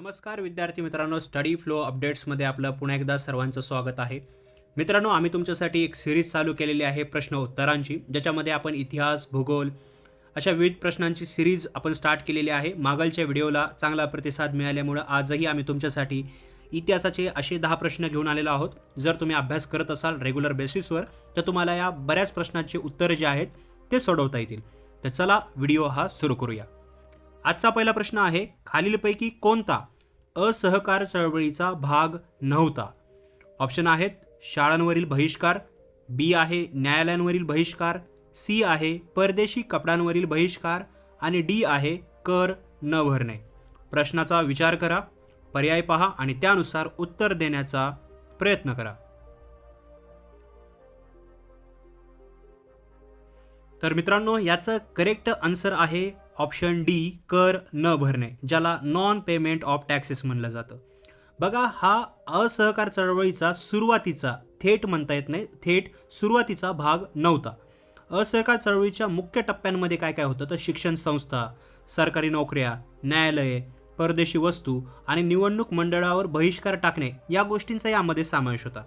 नमस्कार विद्यार्थी मित्रांनो स्टडी फ्लो अपडेट्समध्ये आपलं पुन्हा एकदा सर्वांचं स्वागत आहे. मित्रांनो आम्ही तुमच्यासाठी एक सिरीज चालू केलेली आहे प्रश्न उत्तरांची ज्याच्यामध्ये आपण इतिहास भूगोल अशा विविध प्रश्नांची सिरीज आपण स्टार्ट केलेली आहे. मागलच्या व्हिडिओला चांगला प्रतिसाद मिळाल्यामुळं आजही आम्ही तुमच्यासाठी इतिहासाचे असे दहा प्रश्न घेऊन आलेलो आहोत. जर तुम्ही अभ्यास करत असाल रेग्युलर बेसिसवर तर तुम्हाला या बऱ्याच प्रश्नांची उत्तरं जे आहेत ते सोडवता येतील. तर चला व्हिडिओ हा सुरू करूया. आजचा पहिला प्रश्न आहे खालीलपैकी कोणता असहकार चळवळीचा भाग नव्हता. ऑप्शन आहेत शाळांवरील बहिष्कार बी आहे न्यायालयांवरील बहिष्कार सी आहे परदेशी कपड्यांवरील बहिष्कार आणि डी आहे कर न भरणे. प्रश्नाचा विचार करा पर्याय पहा आणि त्यानुसार उत्तर देण्याचा प्रयत्न करा. तर मित्रांनो याचं करेक्ट आन्सर आहे ऑप्शन डी कर न भरणे ज्याला नॉन पेमेंट ऑफ टॅक्सेस म्हणलं जातं. बघा हा असहकार चळवळीचा सुरुवातीचा थेट म्हणता येत नाही थेट सुरुवातीचा भाग नव्हता. असहकार चळवळीच्या मुख्य टप्प्यांमध्ये काय काय होतं? तर शिक्षण संस्था सरकारी नोकऱ्या न्यायालये परदेशी वस्तू आणि निवडणूक मंडळावर बहिष्कार टाकणे या गोष्टींचा यामध्ये समावेश होता.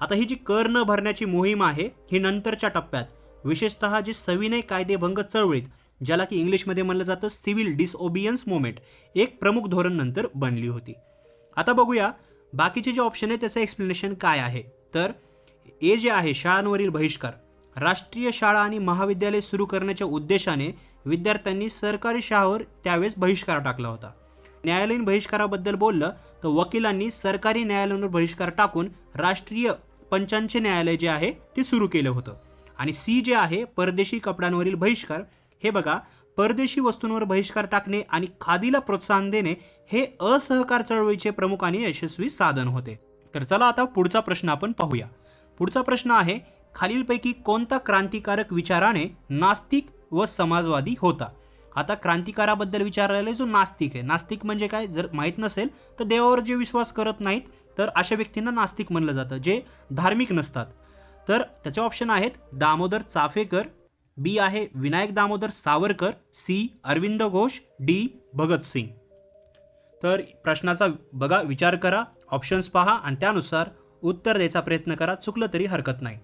आता ही जी कर न भरण्याची मोहीम आहे ही नंतरच्या टप्प्यात विशेषतः जी सविनय कायदेभंग चळवळीत ज्याला की इंग्लिशमध्ये म्हणलं जातं सिव्हिल डिसओबियन्स मुवमेंट एक प्रमुख धोरण नंतर बनली होती. आता बघूया बाकीचे जे ऑप्शन आहे त्याचं एक्सप्लेनेशन काय आहे? तर ए जे आहे शाळांवरील बहिष्कार राष्ट्रीय शाळा आणि महाविद्यालय सुरू करण्याच्या उद्देशाने विद्यार्थ्यांनी सरकारी शाळावर त्यावेळेस बहिष्कार टाकला होता. न्यायालयीन बहिष्काराबद्दल बोललं तर वकिलांनी सरकारी न्यायालयांवर बहिष्कार टाकून राष्ट्रीय पंचांचे न्यायालय जे आहे ते सुरू केलं होतं. आणि सी जे आहे परदेशी कपड्यांवरील बहिष्कार हे बघा परदेशी वस्तूंवर बहिष्कार टाकणे आणि खादीला प्रोत्साहन देणे हे असहकार चळवळीचे प्रमुख आणि यशस्वी साधन होते. तर चला आता पुढचा प्रश्न आपण पाहूया. पुढचा प्रश्न आहे खालीलपैकी कोणता क्रांतिकारक विचाराने नास्तिक व समाजवादी होता? आता क्रांतिकाराबद्दल विचारायला जो नास्तिक आहे नास्तिक म्हणजे काय? जर माहीत नसेल तर देवावर जे विश्वास करत नाहीत तर अशा व्यक्तींना नास्तिक म्हणलं जातं जे धार्मिक नसतात. तर त्याचे ऑप्शन आहेत दामोदर चाफेकर बी आहे विनायक दामोदर सावरकर सी अरविंद घोष डी भगतसिंग तर प्रश्नाचा बघा विचार करा ऑप्शन्स पहा आणि त्यानुसार उत्तर द्यायचा प्रयत्न करा चुकलं तरी हरकत नाही.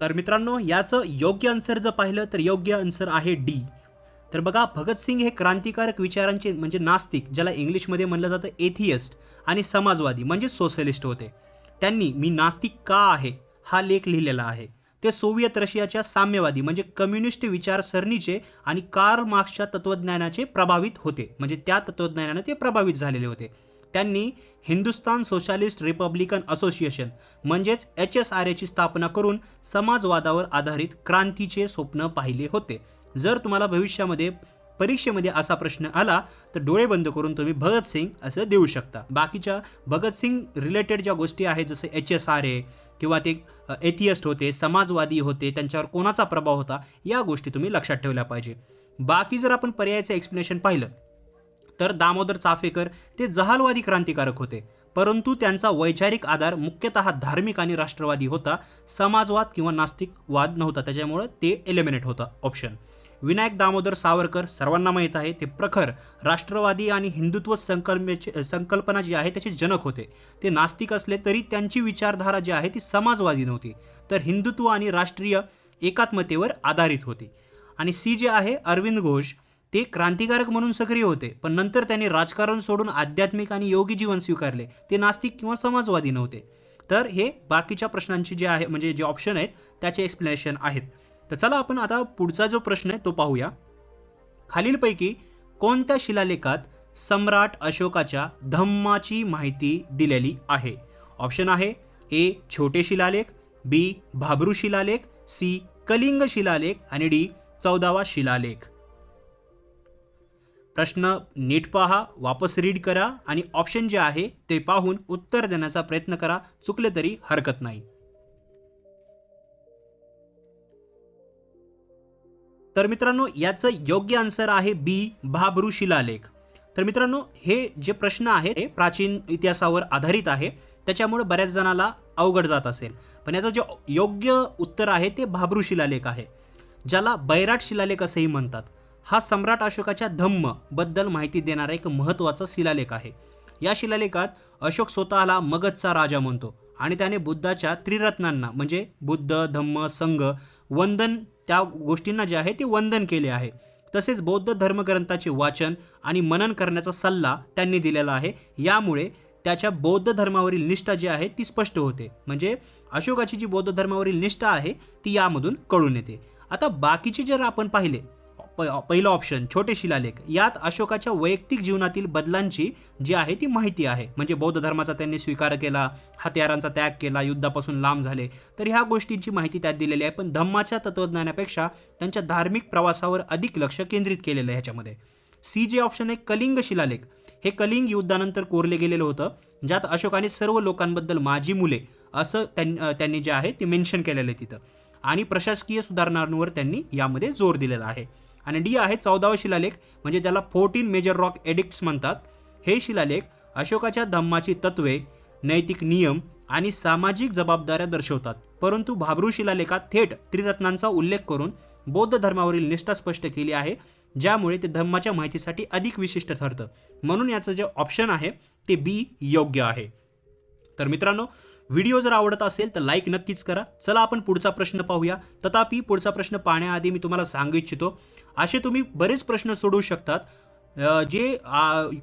तर मित्रांनो याचं योग्य आन्सर जर पाहिलं तर योग्य आन्सर आहे डी तर बघा भगतसिंग हे क्रांतिकारक विचारांचे म्हणजे नास्तिक ज्याला इंग्लिशमध्ये म्हणलं जातं एथियस्ट आणि समाजवादी म्हणजे सोशलिस्ट होते. त्यांनी मी नास्तिक का आहे? हा लेख लिहिलेला आहे. ते सोव्हिएत रशियाच्या साम्यवादी म्हणजे कम्युनिस्ट विचारसरणीचे आणि कार्ल मार्क्सच्या तत्त्वज्ञानाचे प्रभावित होते. म्हणजे त्या तत्त्वज्ञानाने ते प्रभावित झालेले होते. त्यांनी हिंदुस्तान सोशालिस्ट रिपब्लिकन असोसिएशन म्हणजेच एच एस आर एची स्थापना करून समाजवादावर आधारित क्रांतीचे स्वप्न पाहिले होते. जर तुम्हाला भविष्यामध्ये परीक्षेमध्ये असा प्रश्न आला तर डोळे बंद करून तुम्ही भगतसिंग असं देऊ शकता. बाकीच्या भगतसिंग रिलेटेड ज्या गोष्टी आहेत जसं एच एस आर ए किंवा ते एथियस्ट होते समाजवादी होते त्यांच्यावर कोणाचा प्रभाव होता या गोष्टी तुम्ही लक्षात ठेवल्या पाहिजे. बाकी जर आपण पर्यायाचं एक्सप्लेनेशन पाहिलं तर दामोदर चाफेकर ते जहालवादी क्रांतिकारक होते. परंतु त्यांचा वैचारिक आधार मुख्यतः धार्मिक आणि राष्ट्रवादी होता. समाजवाद किंवा नास्तिकवाद नव्हता त्याच्यामुळं ते एलिमिनेट होतं ऑप्शन विनायक दामोदर सावरकर सर्वांना माहीत आहे. ते प्रखर राष्ट्रवादी आणि हिंदुत्व संकल्पेचे संकल्पना जी आहे त्याचे जनक होते. ते नास्तिक असले तरी त्यांची विचारधारा जी आहे ती समाजवादी नव्हती. तर हिंदुत्व आणि राष्ट्रीय एकात्मतेवर आधारित होती. आणि सी जे आहे अरविंद घोष ते क्रांतिकारक म्हणून सक्रिय होते. पण नंतर त्यांनी राजकारण सोडून आध्यात्मिक आणि योगी जीवन स्वीकारले. ते नास्तिक किंवा समाजवादी नव्हते. तर हे बाकीच्या प्रश्नांची जे आहे म्हणजे जे ऑप्शन आहेत त्याचे एक्सप्लेनेशन आहेत. तर चला आपण आता पुढचा जो प्रश्न आहे तो पाहूया. खालीलपैकी कोणत्या शिलालेखात सम्राट अशोकाच्या धम्माची माहिती दिलेली आहे? ऑप्शन आहे ए छोटे शिलालेख बी भाबरू शिलालेख सी कलिंग शिलालेख आणि डी चौदावा शिलालेख. प्रश्न नीट पहा वापस रीड करा आणि ऑप्शन जे आहे ते पाहून उत्तर देण्याचा प्रयत्न करा चुकले तरी हरकत नाही. तर मित्रांनो याचं योग्य आन्सर आहे बी भाबरू शिलालेख. तर मित्रांनो हे जे प्रश्न आहे हे प्राचीन इतिहासावर आधारित आहे. त्याच्यामुळे बऱ्याच जणाला अवघड जात असेल. पण याचं जे योग्य उत्तर आहे ते भाबरू शिलालेख आहे. ज्याला बैराट शिलालेख असंही म्हणतात. हा सम्राट अशोकाच्या धम्मबद्दल माहिती देणारा एक महत्त्वाचा शिलालेख आहे. या शिलालेखात अशोक स्वतःला मगधचा राजा म्हणतो. आणि त्याने बुद्धाच्या त्रिरत्नांना म्हणजे बुद्ध धम्म संघ वंदन त्या गोष्टींना जे आहे ते वंदन केले आहे. तसेच बौद्ध धर्मग्रंथाचे वाचन आणि मनन करण्याचा सल्ला त्यांनी दिलेला आहे. यामुळे त्याच्या बौद्ध धर्मावरील निष्ठा जी आहे ती स्पष्ट होते. म्हणजे अशोकाची जी बौद्ध धर्मावरील निष्ठा आहे ती यामधून कळून येते. आता बाकीचे जर आपण पाहिले प पहिलं ऑप्शन छोटे शिलालेख यात अशोकाच्या वैयक्तिक जीवनातील बदलांची जी आहे ती माहिती आहे. म्हणजे बौद्ध धर्माचा त्यांनी स्वीकार केला हत्यारांचा त्याग केला युद्धापासून लांब झाले. तर ह्या गोष्टींची माहिती त्यात दिलेली आहे. पण धम्माच्या तत्वज्ञानापेक्षा त्यांच्या धार्मिक प्रवासावर अधिक लक्ष केंद्रित केलेलं आहे ह्याच्यामध्ये. सी जे ऑप्शन आहे कलिंग शिलालेख. हे कलिंग युद्धानंतर कोरले गेलेलं होतं ज्यात अशोकाने सर्व लोकांबद्दल माझी मुले असं त्यां त्यांनी जे आहे ते मेन्शन केलेलं आहे तिथं. आणि प्रशासकीय सुधारणांवर त्यांनी यामध्ये जोर दिलेला आहे. आणि डी आहे चौदावा शिलालेख म्हणजे ज्याला फोर्टीन मेजर रॉक एडिक्ट्स म्हणतात. हे शिलालेख अशोकाच्या धम्माची तत्वे नैतिक नियम आणि सामाजिक जबाबदाऱ्या दर्शवतात. परंतु भाबरू शिलालेखात थेट त्रिरत्नांचा उल्लेख करून बौद्ध धर्मावरील निष्ठा स्पष्ट केली आहे ज्यामुळे ते धम्माच्या माहितीसाठी अधिक विशिष्ट ठरतं. म्हणून याचं जे ऑप्शन आहे ते बी योग्य आहे. तर मित्रांनो व्हिडिओ जर आवडत असेल तर लाईक नक्कीच करा. चला आपण पुढचा प्रश्न पाहूया. तथापि पुढचा प्रश्न पाहण्याआधी मी तुम्हाला सांगू इच्छितो असे तुम्ही बरेच प्रश्न सोडवू शकतात. जे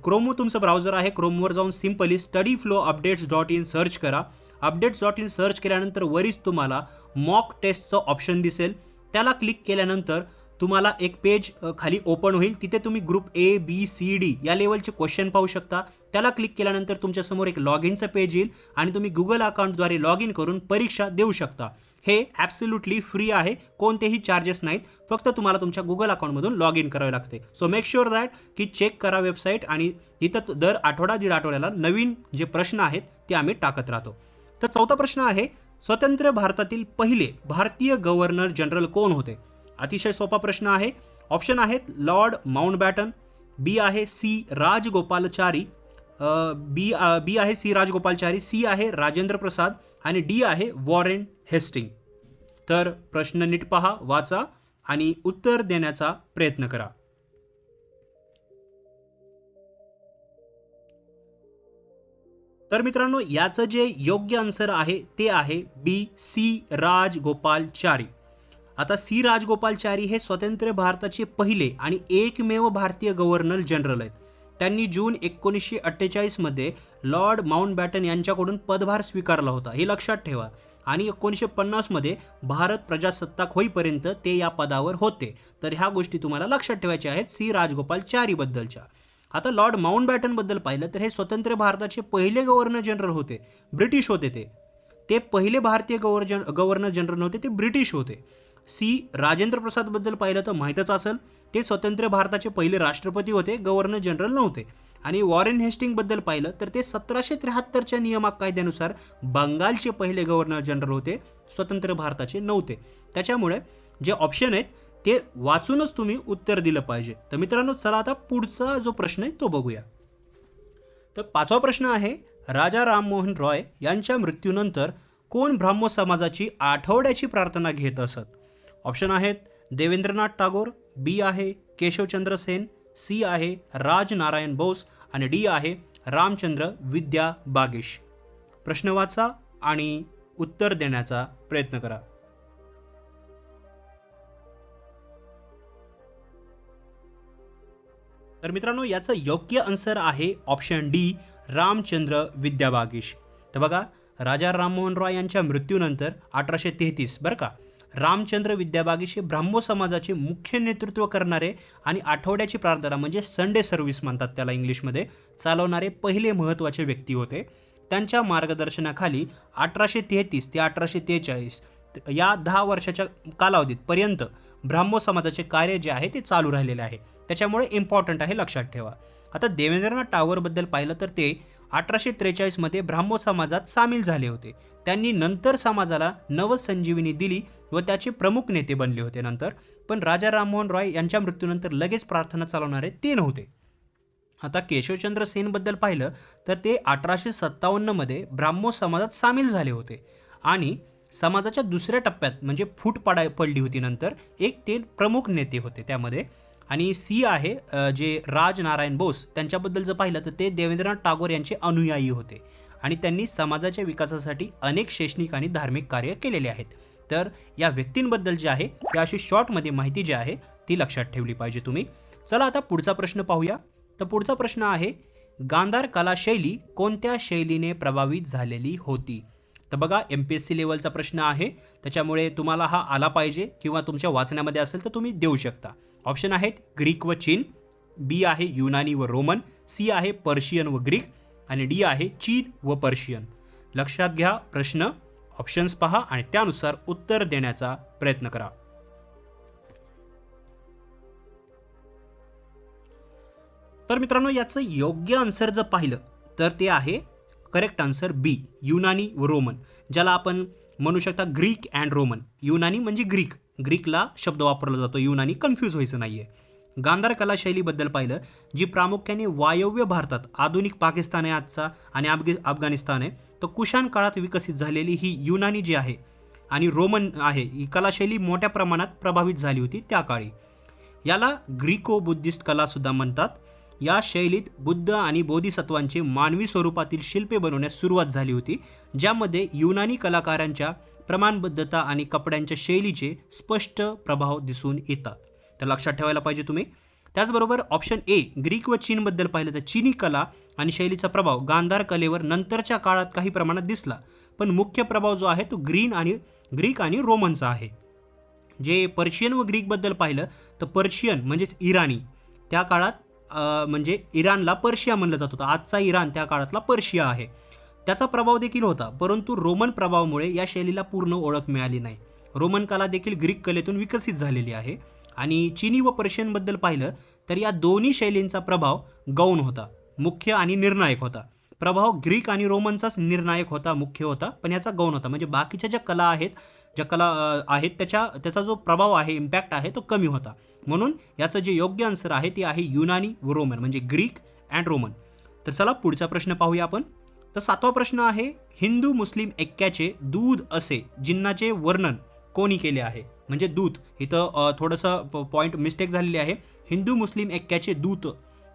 क्रोमो तुमचं ब्राउझर आहे क्रोमवर जाऊन simply study flow updates dot in search करा. अपडेट्स डॉट इन सर्च केल्यानंतर वरीच तुम्हाला मॉक टेस्टचं ऑप्शन दिसेल. त्याला क्लिक केल्यानंतर तुम्हाला एक पेज खाली ओपन होईल. तिथे तुम्ही group A B C D या लेवलचे क्वेश्चन पाहू शकता. त्याला क्लिक केल्यानंतर तुमच्यासमोर एक लॉग इनचं पेज येईल आणि तुम्ही गुगल अकाउंटद्वारे लॉग इन करून परीक्षा देऊ शकता. हे ॲब्सल्युटली फ्री आहे. कोणतेही चार्जेस नाहीत. फक्त तुम्हाला तुमच्या गुगल अकाउंटमधून लॉग इन करावे लागते. सो मेक शुअर दॅट की चेक करा वेबसाईट आणि इथं दर आठवडा दीड आठवड्याला नवीन जे प्रश्न आहेत ते आम्ही टाकत राहतो. तर चौथा प्रश्न आहे स्वतंत्र भारतातील पहिले भारतीय गव्हर्नर जनरल कोण होते? अतिशय सोपा प्रश्न आहे. ऑप्शन आहेत लॉर्ड माउंटबॅटन बी आहे सी राजगोपालचारी बी बी आहे सी राजगोपालचारी सी आहे राजेंद्र प्रसाद आणि डी आहे वॉरेन हेस्टिंग तर प्रश्न नीट पहा वाचा आणि उत्तर देण्याचा प्रयत्न करा. तर मित्रांनो याचं जे योग्य आन्सर आहे ते आहे बी सी राजगोपालचारी. आता सी राजगोपालचारी हे स्वतंत्र भारताचे पहिले आणि एकमेव भारतीय गव्हर्नर जनरल आहेत. त्यांनी जून एकोणीसशे अठ्ठेचाळीसमध्ये लॉर्ड माउंटबॅटन यांच्याकडून पदभार स्वीकारला होता हे लक्षात ठेवा. आणि एकोणीसशे पन्नासमध्ये भारत प्रजासत्ताक होईपर्यंत ते या पदावर होते. तर ह्या गोष्टी तुम्हाला लक्षात ठेवायच्या आहेत सी राजगोपालचारीबद्दलच्या. आता लॉर्ड माउंटबॅटनबद्दल पाहिलं तर हे स्वतंत्र भारताचे पहिले गव्हर्नर जनरल होते ब्रिटिश होते ते. ते पहिले भारतीय गव्हर्जन गव्हर्नर जनरल नव्हते ते ब्रिटिश होते. सी राजेंद्र प्रसादबद्दल पाहिलं तर माहीतच असेल ते स्वतंत्र भारताचे पहिले राष्ट्रपती होते गव्हर्नर जनरल नव्हते. आणि वॉरेन हेस्टिंगबद्दल पाहिलं तर ते सतराशे त्र्याहत्तरच्या नियमाक कायद्यानुसार बंगालचे पहिले गव्हर्नर जनरल होते स्वतंत्र भारताचे नव्हते. त्याच्यामुळे जे ऑप्शन आहेत ते वाचूनच तुम्ही उत्तर दिलं पाहिजे. तर मित्रांनो चला आता पुढचा जो प्रश्न आहे तो बघूया. तर पाचवा प्रश्न आहे राजा राममोहन रॉय यांच्या मृत्यूनंतर कोण ब्राह्मो समाजाची आठवड्याची प्रार्थना घेत असत? ऑप्शन आहेत देवेंद्रनाथ टागोर बी आहे केशवचंद्र सेन सी आहे राज नारायण बोस आणि डी आहे रामचंद्र विद्या बागेश. प्रश्न वाचा आणि उत्तर देण्याचा प्रयत्न करा. तर मित्रांनो याचं योग्य आन्सर आहे ऑप्शन डी रामचंद्र विद्या बागेश. तर बघा राजा राममोहन रॉय यांच्या मृत्यूनंतर अठराशे तेहतीस बरं का? रामचंद्र विद्याबागेश ब्राह्मो समाजाचे मुख्य नेतृत्व करणारे आणि आठवड्याची प्रार्थना म्हणजे संडे सर्व्हिस म्हणतात त्याला इंग्लिशमध्ये. चालवणारे पहिले महत्त्वाचे व्यक्ती होते. त्यांच्या मार्गदर्शनाखाली अठराशे तेहतीस ते अठराशे तेहेचाळीस या दहा वर्षाच्या कालावधीत पर्यंत ब्राह्मो समाजाचे कार्य जे आहे ते चालू राहिलेले आहे. त्याच्यामुळे इम्पॉर्टंट आहे लक्षात ठेवा. आता देवेंद्रनाथ टागोरबद्दल पाहिलं तर ते अठराशे त्रेचाळीसमध्ये ब्राह्मो समाजात सामील झाले होते. त्यांनी नंतर समाजाला नवसंजीवनी दिली व त्याचे प्रमुख नेते बनले होते नंतर. पण राजा राममोहन रॉय यांच्या मृत्यूनंतर लगेच प्रार्थना चालवणारे ते नव्हते. आता केशवचंद्र सेनबद्दल पाहिलं तर ते अठराशे सत्तावन्नमध्ये ब्राह्मो समाजात सामील झाले होते. आणि समाजाच्या दुसऱ्या टप्प्यात म्हणजे फूट पडाय पडली होती नंतर एक ते प्रमुख नेते होते त्यामध्ये. आणि सी आहे जे राज नारायण बोस. त्यांच्याबद्दल जर पाहिलं तर ते देवेंद्रनाथ टागोर यांचे अनुयायी होते. आणि त्यांनी समाजाच्या विकासासाठी अनेक शैक्षणिक आणि धार्मिक कार्य केलेले आहेत. तर या व्यक्तींबद्दल जे आहे ते अशी शॉर्टमध्ये माहिती जी आहे ती लक्षात ठेवली पाहिजे तुम्ही. चला आता पुढचा प्रश्न पाहूया. तर पुढचा प्रश्न आहे गांधार कला शैली कोणत्या शैलीने प्रभावित झालेली होती? तर बघा एम पी एस सी लेवलचा प्रश्न आहे. त्याच्यामुळे तुम्हाला हा आला पाहिजे किंवा तुमच्या वाचण्यामध्ये असेल तर तुम्ही देऊ शकता. ऑप्शन आहेत ग्रीक व चीन. बी आहे युनानी व रोमन. सी आहे पर्शियन व ग्रीक. आणि डी आहे चीन व पर्शियन. लक्षात घ्या प्रश्न ऑप्शन्स पहा आणि त्यानुसार उत्तर देण्याचा प्रयत्न करा. तर मित्रांनो याचं योग्य आन्सर जर पाहिलं तर ते आहे करेक्ट आन्सर बी युनानी व रोमन ज्याला आपण म्हणू शकता ग्रीक अँड रोमन. युनानी म्हणजे ग्रीक. ग्रीकला शब्द वापरला जातो युनानी कन्फ्यूज व्हायचं नाहीये. गांधार कला शैलीबद्दल पाहिलं जी प्रामुख्याने वायव्य भारतात आधुनिक पाकिस्तान आहे आजचा आणि अफग अफगाणिस्तान आहे तर कुशाण काळात विकसित झालेली ही युनानी जी आहे आणि रोमन आहे ही कलाशैली मोठ्या प्रमाणात प्रभावित झाली होती त्या काळी याला ग्रीको बुद्धिस्ट कलासुद्धा म्हणतात. या शैलीत बुद्ध आणि बोधिसत्वांचे मानवी स्वरूपातील शिल्पे बनवण्यास सुरुवात झाली होती ज्यामध्ये युनानी कलाकारांच्या प्रमाणबद्धता आणि कपड्यांच्या शैलीचे स्पष्ट प्रभाव दिसून येतात. तर लक्षात ठेवायला पाहिजे तुम्ही. त्याचबरोबर ऑप्शन ए ग्रीक व चीनबद्दल पाहिलं तर चीनी कला आणि शैलीचा प्रभाव गांधार कलेवर नंतरच्या काळात काही प्रमाणात दिसला. पण मुख्य प्रभाव जो आहे तो ग्रीन आणि ग्रीक आणि रोमनचा आहे. जे पर्शियन व ग्रीकबद्दल पाहिलं तर पर्शियन म्हणजेच इराणी. त्या काळात म्हणजे इराणला पर्शिया म्हणलं जात होतं. आजचा इराण त्या काळातला पर्शिया आहे. त्याचा प्रभाव देखील होता परंतु रोमन प्रभावामुळे या शैलीला पूर्ण ओळख मिळाली नाही. रोमन कला देखील ग्रीक कलेतून विकसित झालेली आहे. आणि चिनी व पर्शियनबद्दल पाहिलं तर या दोन्ही शैलींचा प्रभाव गौण होता मुख्य आणि निर्णायक होता. प्रभाव ग्रीक आणि रोमनचाच निर्णायक होता मुख्य होता पण याचा गौण होता. म्हणजे बाकीच्या ज्या कला आहेत ज्या कला आहेत त्याच्या त्याचा जो प्रभाव आहे इम्पॅक्ट आहे तो कमी होता. म्हणून याचं जे योग्य आन्सर आहे ते आहे युनानी व रोमन म्हणजे ग्रीक अँड रोमन. तर चला पुढचा प्रश्न पाहूया आपण. तर सातवा प्रश्न आहे हिंदू मुस्लिम ऐक्याचे दूध असे जिन्नाचे वर्णन कोणी केले आहे? म्हणजे दूत. इथं थोडंसं पॉईंट मिस्टेक झालेली आहे. हिंदू मुस्लिम ऐक्याचे दूत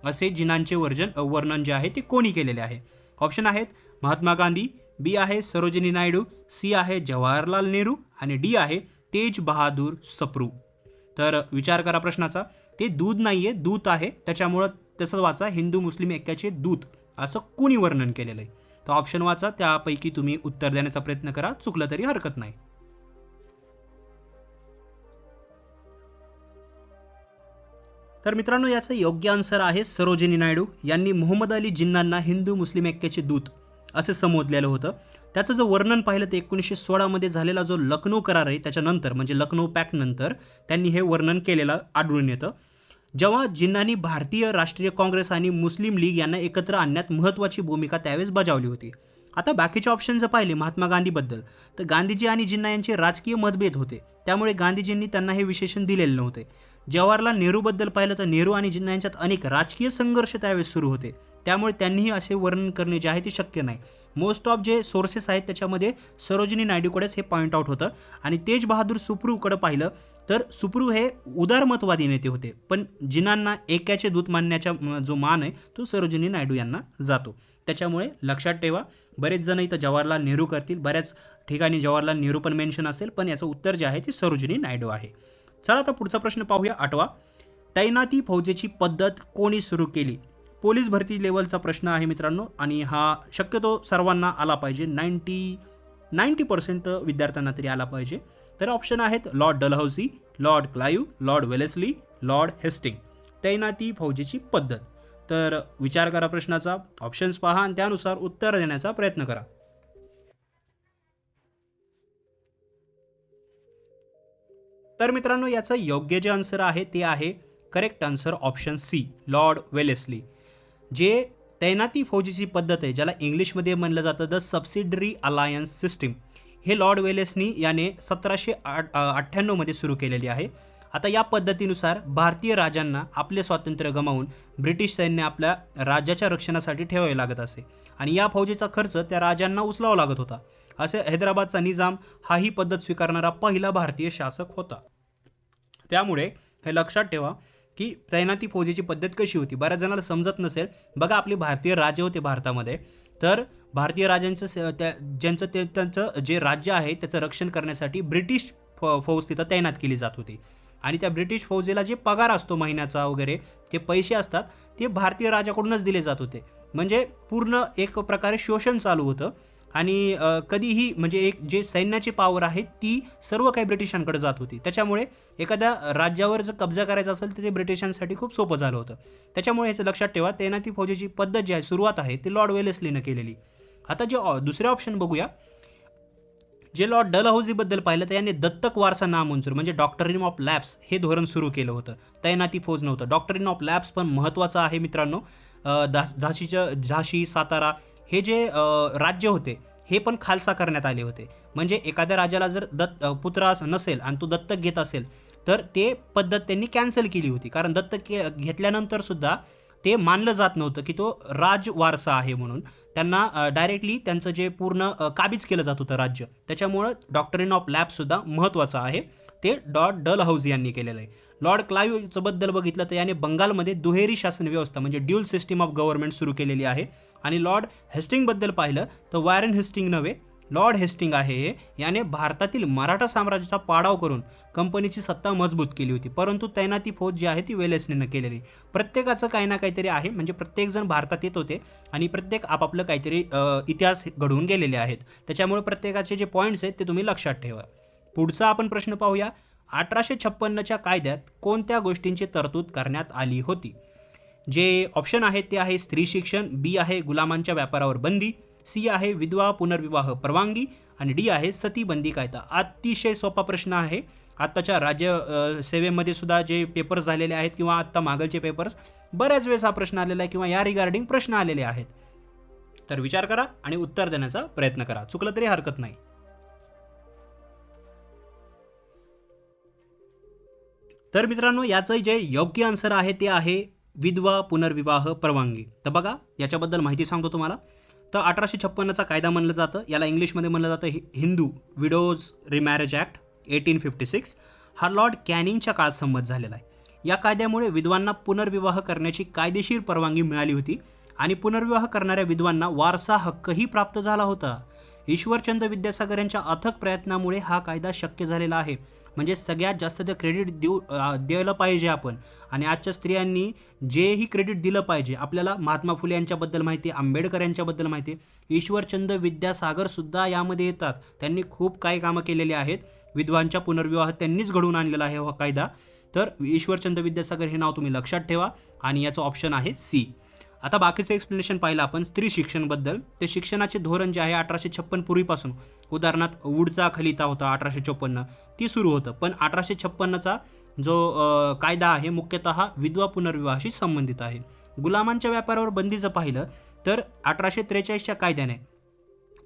असे जिनांचे वर्जन वर्णन जे आहे ते कोणी केलेले आहे? ऑप्शन आहेत महात्मा गांधी बी आहे सरोजिनी नायडू सी आहे जवाहरलाल नेहरू आणि डी आहे तेज बहादूर सप्रू. तर विचार करा प्रश्नाचा. ते दूध नाही आहे दूत आहे. त्याच्यामुळं तसं वाचा. हिंदू मुस्लिम ऐक्याचे दूत. असं कुणी वर्णन केलेलं आहे तर ऑप्शन वाचा. त्यापैकी तुम्ही उत्तर देण्याचा प्रयत्न करा. चुकलं तरी हरकत नाही. तर मित्रांनो याचं योग्य आन्सर आहे सरोजिनी नायडू. यांनी मोहम्मद अली जिन्नांना हिंदू मुस्लिम ऐक्याचे दूत असे संबोधलेलं होतं. त्याचं जो वर्णन पाहिलं ते एकोणीसशे सोळामध्ये झालेला जो लखनौ करार आहे त्याच्यानंतर म्हणजे लखनौ पॅक नंतर त्यांनी हे वर्णन केलेलं आढळून येतं. जेव्हा जिन्नांनी भारतीय राष्ट्रीय काँग्रेस आणि मुस्लिम लीग यांना एकत्र आणण्यात महत्त्वाची भूमिका त्यावेळेस बजावली होती. आता बाकीचे ऑप्शन जर पाहिले महात्मा गांधीबद्दल तर गांधीजी आणि जिन्ना यांचे राजकीय मतभेद होते. त्यामुळे गांधीजींनी त्यांना हे विशेषण दिलेले नव्हते. जवाहरलाल नेहरूबद्दल पाहिलं तर नेहरू आणि जिन्ना यांच्यात अनेक राजकीय संघर्ष त्यावेळेस सुरू होते. त्यामुळे त्यांनीही असे वर्णन करणे जे आहे ते शक्य नाही. मोस्ट ऑफ जे सोर्सेस आहेत त्याच्यामध्ये सरोजिनी नायडूकडेच हे पॉईंट आउट होतं. आणि तेज बहादूर सुप्रूकडं पाहिलं तर सुप्रू हे उदारमतवादी नेते होते. पण जिनांना एकाचे दूत मानण्याचा जो मान आहे तो सरोजिनी नायडू यांना जातो. त्याच्यामुळे लक्षात ठेवा बरेच जण इथं जवाहरलाल नेहरू करतील. बऱ्याच ठिकाणी जवाहरलाल नेहरू पण मेन्शन असेल पण याचं उत्तर जे आहे ते सरोजिनी नायडू आहे. चला आता पुढचा प्रश्न पाहूया आठवा. तैनाती फौजेची पद्धत कोणी सुरू केली? पोलीस भरती लेवलचा प्रश्न आहे मित्रांनो आणि हा शक्यतो सर्वांना आला पाहिजे. नाईंटी नाईंटी पर्सेंट विद्यार्थ्यांना तरी आला पाहिजे. तर ऑप्शन आहेत Lord Dalhousie Lord Clive Lord Wellesley Lord Hasting. तैनाती फौजेची पद्धत. तर विचार करा प्रश्नाचा ऑप्शन्स पहा आणि त्यानुसार उत्तर देण्याचा प्रयत्न करा. तर मित्रांनो याचं योग्य जे आन्सर आहे ते आहे correct answer option C Lord Wellesley जे तैनाती फौजीची पद्धत आहे ज्याला इंग्लिशमध्ये म्हणलं जातं द सबसिडरी अलायन्स सिस्टीम हे लॉर्ड वेलेसनी याने सतराशे आठ अठ्ठ्याण्णवमध्ये सुरू केलेली आहे. आता या पद्धतीनुसार भारतीय राजांना आपले स्वातंत्र्य गमावून ब्रिटिश सैन्य आपल्या राज्याच्या रक्षणासाठी ठेवावे लागत असे. आणि या फौजेचा खर्च त्या राजांना उचलावा लागत होता. असे हैदराबादचा निजाम हा ही पद्धत स्वीकारणारा पहिला भारतीय शासक होता. त्यामुळे हे लक्षात ठेवा की तैनाती फौजेची पद्धत कशी होती? बऱ्याच जणांना समजत नसेल. बघा आपले भारतीय राजे होते भारतामध्ये. तर भारतीय राजांचं त्या ज्यांचं ते त्यांचं जे राज्य आहे त्याचं रक्षण करण्यासाठी ब्रिटिश फ फौज तिथं तैनात केली जात होती. आणि त्या ब्रिटिश फौजेला जे पगार असतो महिन्याचा वगैरे ते पैसे असतात ते भारतीय राजाकडूनच दिले जात होते. म्हणजे पूर्ण एक प्रकारे शोषण चालू होतं. आणि कधीही म्हणजे एक जे सैन्याची पॉवर आहे ती सर्व काही ब्रिटिशांकडे जात होती. त्याच्यामुळे एखाद्या राज्यावर जर कब्जा करायचा असेल तर ते ब्रिटिशांसाठी खूप सोपं झालं होतं. त्याच्यामुळे याचं लक्षात ठेवा तैनाती फौजेची पद्धत जी आहे सुरुवात आहे ती लॉर्ड वेलेस्लीनं केलेली. आता जे दुसरे ऑप्शन बघूया. जे लॉर्ड डलहौजीबद्दल पाहिलं तर यांनी दत्तक वारसा नामंजूर म्हणजे डॉक्टरीन ऑफ लॅब्स हे धोरण सुरू केलं होतं. तैनाती फौज नव्हतं. डॉक्टरीन ऑफ लॅब्स पण महत्त्वाचं आहे मित्रांनो. अ, झाशीचं झाशी सातारा हे जे राज्य होते हे पण खालसा करण्यात आले होते. म्हणजे एखाद्या राजाला जर दत्त पुत्र नसेल आणि तो दत्तक घेत असेल तर ते पद्धत त्यांनी कॅन्सल केली होती. कारण दत्तक घेतल्यानंतर सुद्धा ते मानलं जात नव्हतं की तो राज वारसा आहे म्हणून. त्यांना डायरेक्टली त्यांचं जे पूर्ण काबीज केलं जात होतं राज्य. त्याच्यामुळं डॉक्टरिन ऑफ लॅबसुद्धा महत्त्वाचं आहे. ते डॉट डल हाऊस यांनी केलेलं आहे. लॉर्ड क्लाईव्हचं बद्दल बघितलं तर याने बंगालमध्ये दुहेरी शासन व्यवस्था म्हणजे ड्युल सिस्टीम ऑफ गव्हर्नमेंट सुरू केलेली आहे. आणि लॉर्ड हेस्टिंगबद्दल पाहिलं तर वॅरन हेस्टिंग नव्हे लॉर्ड हेस्टिंग आहे हे. याने भारतातील मराठा साम्राज्याचा पाडाव करून कंपनीची सत्ता मजबूत केली होती. परंतु तैनाती फौज जी आहे ती वेलेसनेनं केलेली. प्रत्येकाचं काही ना काहीतरी आहे म्हणजे प्रत्येकजण भारतात येत होते आणि प्रत्येक आपापलं काहीतरी इतिहास घडवून गेलेले आहेत. त्याच्यामुळे प्रत्येकाचे जे पॉईंट्स आहेत ते तुम्ही लक्षात ठेवा. पुढचा आपण प्रश्न पाहूया. अठराशे छप्पन्नच्या कायद्यात कोणत्या गोष्टींची तरतूद करण्यात आली होती? जे ऑप्शन आहेत ते आहे स्त्री शिक्षण बी आहे गुलामांच्या व्यापारावर बंदी सी आहे विधवा पुनर्विवाह परवानगी आणि डी आहे सतीबंदी कायदा. अतिशय सोपा प्रश्न आहे. आत्ताच्या राज्य सेवेमध्ये सुद्धा जे पेपर्स झालेले आहेत किंवा आत्ता मागलचे पेपर्स बऱ्याच वेळेस हा प्रश्न आलेला आहे किंवा या रिगार्डिंग प्रश्न आलेले आहेत. तर विचार करा आणि उत्तर देण्याचा प्रयत्न करा. चुकलं तरी हरकत नाही. तर मित्रांनो याचं जे योग्य आन्सर आहे ते आहे विधवा पुनर्विवाह परवानगी. तर बघा याच्याबद्दल माहिती सांगतो तुम्हाला. तर अठराशे छप्पन्नचा कायदा म्हणलं जातं. याला इंग्लिशमध्ये म्हणलं जातं Hindu widows remarriage act eighteen fifty six. हा लॉर्ड कॅनिंगच्या काळात संमत झालेला आहे. या कायद्यामुळे विधवांना पुनर्विवाह करण्याची कायदेशीर परवानगी मिळाली होती आणि पुनर्विवाह करणाऱ्या विधवांना वारसा हक्कही प्राप्त झाला होता. ईश्वरचंद विद्यासागर यांच्या अथक प्रयत्नामुळे हा कायदा शक्य झालेला आहे. म्हणजे सगळ्यात जास्त ते क्रेडिट देऊ द्यायला पाहिजे आपण. आणि आजच्या स्त्रियांनी जेही क्रेडिट दिलं पाहिजे आपल्याला महात्मा फुले यांच्याबद्दल माहिती आहे आंबेडकर यांच्याबद्दल माहिती आहे ईश्वरचंद विद्यासागरसुद्धा यामध्ये येतात. त्यांनी खूप काही कामं केलेली आहेत. विधवांच्या पुनर्विवाह त्यांनीच घडवून आणलेला आहे हा कायदा. तर ईश्वरचंद विद्यासागर हे नाव तुम्ही लक्षात ठेवा. आणि याचं ऑप्शन आहे सी आता बाकीचं एक्सप्लेनेशन पाहिलं आपण. स्त्री शिक्षणबद्दल. ते शिक्षणाचे धोरण जे आहे अठराशे छप्पन पूर्वीपासून. उदाहरणार्थ वूडचा खलिता होता अठराशे चोपन्न. ती सुरू होतं. पण अठराशे छप्पन्नचा जो कायदा आहे मुख्यतः विधवा पुनर्विवाहाशी संबंधित आहे. गुलामांच्या व्यापारावर बंदीचं पाहिलं तर अठराशे त्रेचाळीसच्या कायद्याने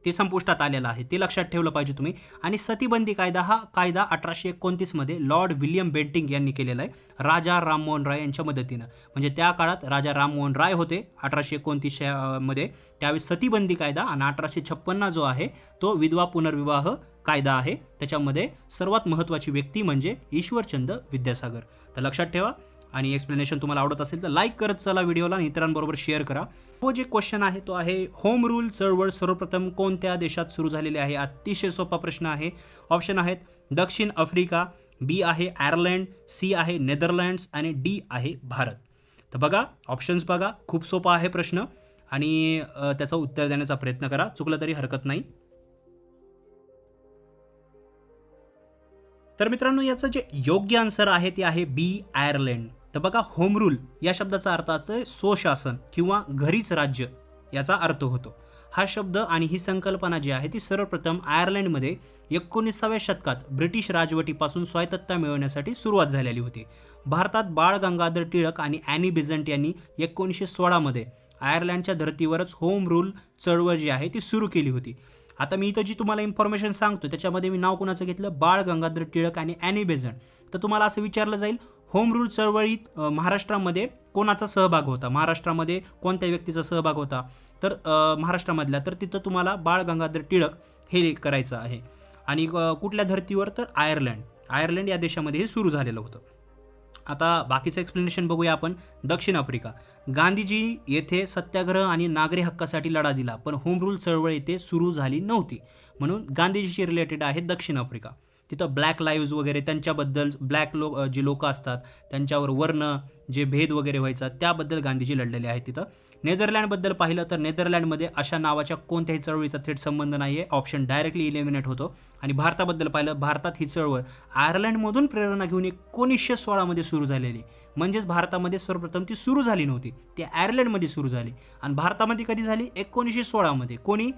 ते संपुष्टात आलेलं आहे. ते लक्षात ठेवलं पाहिजे तुम्ही. आणि सतीबंदी कायदा हा कायदा अठराशे एकोणतीसमध्ये लॉर्ड विल्यम बेंटिंग यांनी केलेला आहे. राजा राममोहन राय यांच्या मदतीनं. म्हणजे त्या काळात राजा राममोहन राय होते अठराशे एकोणतीसमध्ये त्यावेळी सतीबंदी कायदा आणि अठराशे छप्पन्न जो आहे तो विधवा पुनर्विवाह कायदा आहे. त्याच्यामध्ये सर्वात महत्त्वाची व्यक्ती म्हणजे ईश्वरचंद विद्यासागर. तर लक्षात ठेवा आणि एक्सप्लेनेशन तुम्हाला आवडत असेल तर लाईक करत चला व्हिडिओला आणि इतरांबरोबर शेअर करा. तो जे क्वेश्चन आहे तो आहे होम रूल चळवळ सर्वप्रथम कोणत्या देशात सुरू झालेली आहे? अतिशय सोपा प्रश्न आहे. ऑप्शन आहेत दक्षिण आफ्रिका बी आहे आयर्लंड सी आहे नेदरलँड्स आणि डी आहे भारत. तर बघा ऑप्शन्स बघा खूप सोपा आहे प्रश्न. आणि त्याचं उत्तर देण्याचा प्रयत्न करा. चुकलं तरी हरकत नाही. तर मित्रांनो याचं जे योग्य आन्सर आहे ते आहे बी आयर्लंड तर बघा होम रूल या शब्दाचा अर्थ असतो स्वशासन किंवा घरीच राज्य याचा अर्थ होतो. हा शब्द आणि ही संकल्पना जी आहे ती सर्वप्रथम आयर्लंडमध्ये एकोणीसाव्या शतकात ब्रिटिश राजवटीपासून स्वायत्तता मिळवण्यासाठी सुरुवात झालेली होती. भारतात बाळ गंगाधर टिळक आणि ॲनी बेझंट यांनी एकोणीसशे सोळामध्ये आयर्लंडच्या धर्तीवरच होम रूल चळवळ जी आहे ती सुरू केली होती. आता मी इथं जी तुम्हाला इन्फॉर्मेशन सांगतो त्याच्यामध्ये मी नाव कुणाचं घेतलं? बाळ गंगाधर टिळक आणि ॲनी बेझंट. तर तुम्हाला असं विचारलं जाईल होम रूल चळवळीत महाराष्ट्रामध्ये कोणाचा सहभाग होता? महाराष्ट्रामध्ये कोणत्या व्यक्तीचा सहभाग होता? तर महाराष्ट्रामधल्या तर तिथं तुम्हाला बाळ गंगाधर टिळक हे करायचं आहे. आणि कुठल्या धर्तीवर? तर आयर्लंड. आयर्लंड या देशामध्ये हे सुरू झालेलं होतं. आता बाकीचं एक्सप्लेनेशन बघूया आपण. दक्षिण आफ्रिका. गांधीजी येथे सत्याग्रह आणि नागरी हक्कासाठी लढा दिला पण होम रूल चळवळ येथे सुरू झाली नव्हती. म्हणून गांधीजीशी रिलेटेड आहे दक्षिण आफ्रिका. तिथं ब्लॅक लाईव्ज वगैरे त्यांच्याबद्दल ब्लॅक लोक जे लोकं असतात त्यांच्यावर वर्ण जे भेद वगैरे व्हायचा त्याबद्दल गांधीजी लढलेले आहेत तिथं. नेदरलँडबद्दल पाहिलं तर नेदरलँडमध्ये अशा नावाच्या कोणत्याही चळवळीचा थेट संबंध नाही आहे ऑप्शन डायरेक्टली इलिमिनेट होतो. आणि भारताबद्दल पाहिलं भारतात ही चळवळ आयर्लंडमधून प्रेरणा घेऊन एकोणीसशे सोळामध्ये सुरू झालेली. म्हणजेच भारतामध्ये सर्वप्रथम ती सुरू झाली नव्हती. ती आयर्लंडमध्ये सुरू झाली. आणि भारतामध्ये कधी झाली? एकोणीसशे सोळामध्ये. कोणी?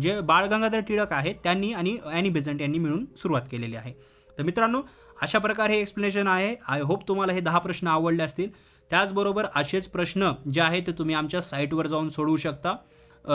जे बाळ गंगाधर टिळक आहेत त्यांनी आणि ॲनी बेझंट यांनी मिळून सुरुवात केलेली आहे. तर मित्रांनो अशा प्रकारे हे एक्सप्लेनेशन आहे. आय होप तुम्हाला हे दहा प्रश्न आवडले असतील. त्याचबरोबर असेच प्रश्न जे आहेत ते तुम्ही आमच्या साईटवर जाऊन सोडवू शकता.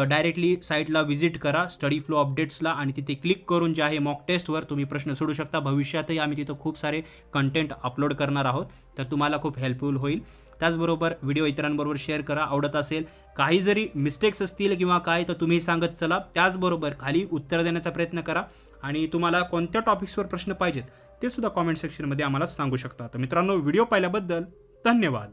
डायरेक्टली साईटला व्हिजिट करा स्टडी फ्लो अपडेट्सला आणि तिथे क्लिक करून जे आहे मॉक टेस्टवर तुम्ही प्रश्न सोडू शकता. भविष्यातही आम्ही तिथं खूप सारे कंटेंट अपलोड करणार आहोत. तर तुम्हाला खूप हेल्पफुल होईल. त्याचबरोबर व्हिडिओ इतरांबरोबर शेअर करा. आवडत असेल काही जरी मिस्टेक्स असतील किंवा काय तर तुम्ही सांगत चला. त्याचबरोबर खाली उत्तर देण्याचा प्रयत्न करा आणि तुम्हाला कोणत्या टॉपिक्सवर प्रश्न पाहिजेत ते सुद्धा कॉमेंट सेक्शनमध्ये आम्हाला सांगू शकता. तर मित्रांनो व्हिडिओ पाहिल्याबद्दल धन्यवाद.